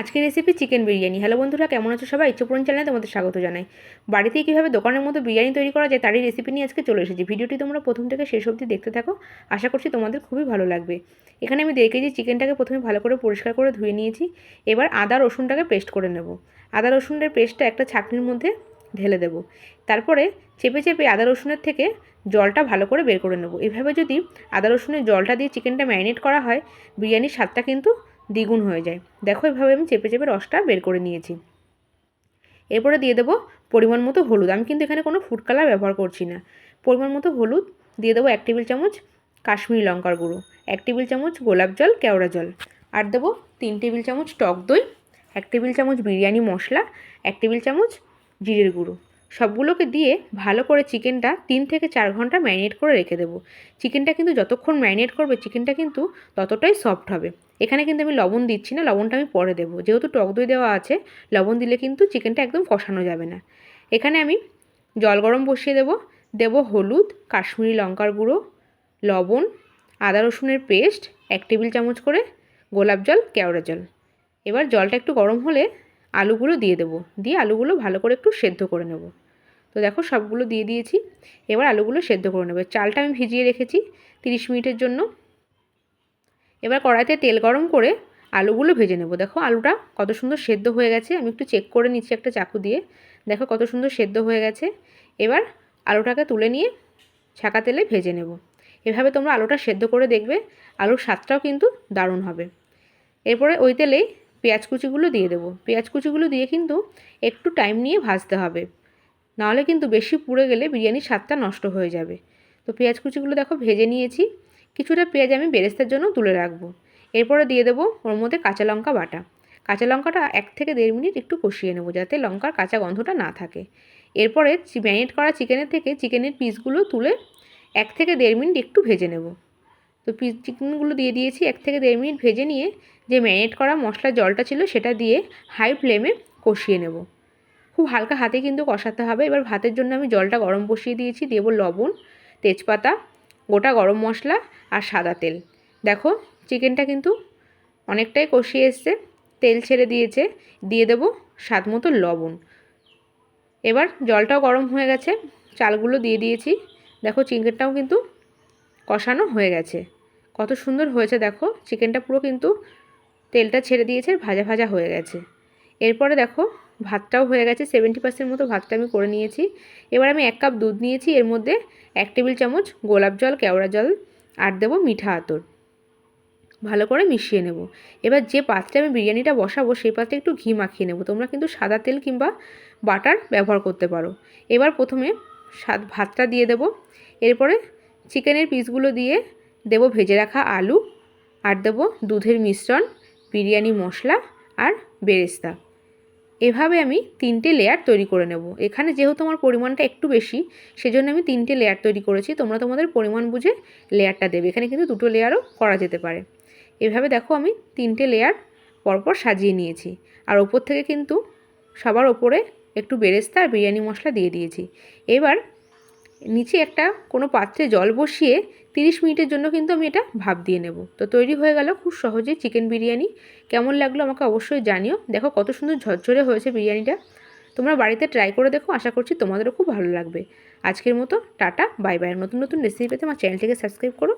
আজকের recipe chicken biryani. Hello বন্ধুরা, কেমন আছো সবাই? ইচ্ছপূরণ চ্যানেলে তোমাদের স্বাগত জানাই। বাড়িতে কীভাবে দোকানের মতো বিরিয়ানি তৈরি করা যায় তারই রেসিপি নিয়ে আজকে চলে এসেছি। ভিডিওটি তোমরা প্রথম থেকে শেষ অবধি দেখতে থাকো। আশা করছি তোমাদের খুবই ভালো লাগবে। এখানে আমি দেড় কেজি চিকেনটাকে প্রথমে ভালো করে পরিষ্কার করে ধুয়ে নিয়েছি। এবার আদা, রসুনটাকে পেস্ট করে নেব। আদা, রসুনের পেস্টটা একটা ছাকনির মধ্যে ঢেলে দেব। তারপরে চেপে চেপে আদা, রসুনের থেকে জলটা ভালো করে বের করে নেব। এভাবে যদি আদা, রসুনের জলটা দিয়ে চিকেনটা ম্যারিনেট করা হয়, বিরিয়ানির স্বাদটা কিন্তু দ্বিগুণ হয়ে যায়। দেখো এভাবে আমি চেপে চেপে রসটা বের করে নিয়েছি। এরপরে দিয়ে দেবো পরিমাণ মতো হলুদ। আমি কিন্তু এখানে কোনো ফুড কালার ব্যবহার করছি না। পরিমাণ মতো হলুদ, দিয়ে দেবো এক টেবিল চামচ কাশ্মীরি লঙ্কার গুঁড়ো, এক টেবিল চামচ গোলাপ জল, কেওড়া জল, আর দেবো তিন টেবিল চামচ টক দই, এক টেবিল চামচ বিরিয়ানি মশলা, এক টেবিল চামচ জিরের গুঁড়ো। সবগুলোকে দিয়ে ভালো করে চিকেনটা তিন থেকে চার ঘণ্টা ম্যারিনেট করে রেখে দেবো। চিকেনটা কিন্তু যতক্ষণ ম্যারিনেট করবে, চিকেনটা কিন্তু ততটাই সফট হবে। এখানে কিন্তু আমি লবণ দিচ্ছি না, লবণটা আমি পরে দেবো। যেহেতু টক দই দেওয়া আছে, লবণ দিলে কিন্তু চিকেনটা একদম কষানো যাবে না। এখানে আমি জল গরম বসিয়ে দেবো। দেব হলুদ, কাশ্মীরি লঙ্কার গুঁড়ো, লবণ, আদা রসুনের পেস্ট, এক টেবিল চামচ করে গোলাপ জল, কেওড়া জল। এবার জলটা একটু গরম হলে আলুগুলো দিয়ে দেবো। দিয়ে আলুগুলো ভালো করে একটু সেদ্ধ করে নেব। তো দেখো সবগুলো দিয়ে দিয়েছি। এবার আলুগুলো সেদ্ধ করে নেবে। চালটা আমি ভিজিয়ে রেখেছি তিরিশ মিনিটের জন্য। এবার কড়াইতে তেল গরম করে আলুগুলো ভেজে নেব। দেখো আলুটা কত সুন্দর সেদ্ধ হয়ে গেছে। আমি একটু চেক করে নিচ্ছি একটা চাকু দিয়ে। দেখো কত সুন্দর সেদ্ধ হয়ে গেছে। এবার আলুটাকে তুলে নিয়ে ছাকা তেলে ভেজে নেব। এভাবে তোমরা আলুটা সেদ্ধ করে দেখবে। আলুর স্বাদটাও কিন্তু দারুণ হবে। এরপরে ওই তেলেই পেঁয়াজ কুচিগুলো দিয়ে দেবো। পেঁয়াজ কুচিগুলো দিয়ে কিন্তু একটু টাইম নিয়ে ভাজতে হবে। নাহলে কিন্তু বেশি পুড়ে গেলে বিরিয়ানির স্বাদটা নষ্ট হয়ে যাবে। তো পেঁয়াজ কুচিগুলো দেখো ভেজে নিয়েছি। কিছুটা পেঁয়াজ আমি বেরেস্তার জন্য তুলে রাখব। এরপরে দিয়ে দেবো ওর মধ্যে কাঁচা লঙ্কা বাটা। কাঁচা লঙ্কাটা এক থেকে দেড় মিনিট একটু কষিয়ে নেব যাতে লঙ্কার কাঁচা গন্ধটা না থাকে। এরপরে ম্যারিনেট করা চিকেনের থেকে চিকেনের পিসগুলো তুলে এক থেকে দেড় মিনিট একটু ভেজে নেব। তো পিস চিকেনগুলো দিয়ে দিয়েছি, এক থেকে দেড় মিনিট ভেজে নিয়ে যে ম্যারিনেট করা মশলার জলটা ছিল সেটা দিয়ে হাই ফ্লেমে কষিয়ে নেব। খুব হালকা হাতে কিন্তু কষাতে হবে। এবার ভাতের জন্য আমি জলটা গরম বসিয়ে দিয়েছি, দেবো লবণ, তেজপাতা, গোটা গরম মশলা আর সাদা তেল। দেখো চিকেনটা কিন্তু অনেকটাই কষিয়ে এসছে, তেল ছেড়ে দিয়েছে, দিয়ে দেবো স্বাদ মতো লবণ। এবার জলটাও গরম হয়ে গেছে, চালগুলো দিয়ে দিয়েছি। দেখো চিকেনটাও কিন্তু কষানো হয়ে গেছে। কত সুন্দর হয়েছে দেখো। চিকেনটা পুরো কিন্তু তেলটা ছেড়ে দিয়েছে, ভাজা ভাজা হয়ে গেছে। এরপরে দেখো, ভাতটাও হয়ে গেছে সেভেন্টি পার্সেন্ট মতো ভাতটা আমি করে নিয়েছি। এবার আমি এক কাপ দুধ নিয়েছি, এর মধ্যে এক টেবিল চামচ গোলাপ জল, কেওড়া জল, আর দেবো মিঠা আতর। ভালো করে মিশিয়ে নেব। এবার যে পাত্রে আমি বিরিয়ানিটা বসাবো, সেই পাত্রে একটু ঘি মাখিয়ে নেব। তোমরা কিন্তু সাদা তেল কিংবা বাটার ব্যবহার করতে পারো। এবার প্রথমে স্বাদ ভাতটা দিয়ে দেব। এরপরে চিকেনের পিসগুলো দিয়ে দেব ভেজে রাখা আলু আর দেবো দুধের মিশ্রণ, বিরিয়ানি মশলা আর বেরেস্তা। এভাবে আমি তিনটে লেয়ার তৈরি করে নেব। এখানে যেহেতু আমার পরিমাণটা একটু বেশি, সেজন্য আমি তিনটে লেয়ার তৈরি করেছি। তোমরা তোমাদের পরিমাণ বুঝে লেয়ারটা দেবে। এখানে কিন্তু দুটো লেয়ারও করা যেতে পারে। এভাবে দেখো আমি তিনটে লেয়ার পরপর সাজিয়ে নিয়েছি। আর ওপর থেকে কিন্তু সবার ওপরে একটু বেরেস্তা আর বিরিয়ানি মশলা দিয়ে দিয়েছি। এবার নিচে একটা কোনো পাত্রে জল বসিয়ে তিরিশ মিনিটের জন্য কিন্তু আমি এটা ভাব দিয়ে নেব। তো তৈরি হয়ে গেল খুব সহজে চিকেন বিরিয়ানি। কেমন লাগল আমাকে অবশ্যই জানিও। দেখো কত সুন্দর ঝরঝরে হয়েছে বিরিয়ানিটা। তোমরা বাড়িতে ট্রাই করে দেখো, আশা করছি তোমাদেরও খুব ভালো লাগবে। আজকের মতো টাটা বাই বাই নতুন নতুন রেসিপি পেতে আমার চ্যানেলটিকে সাবস্ক্রাইব করো।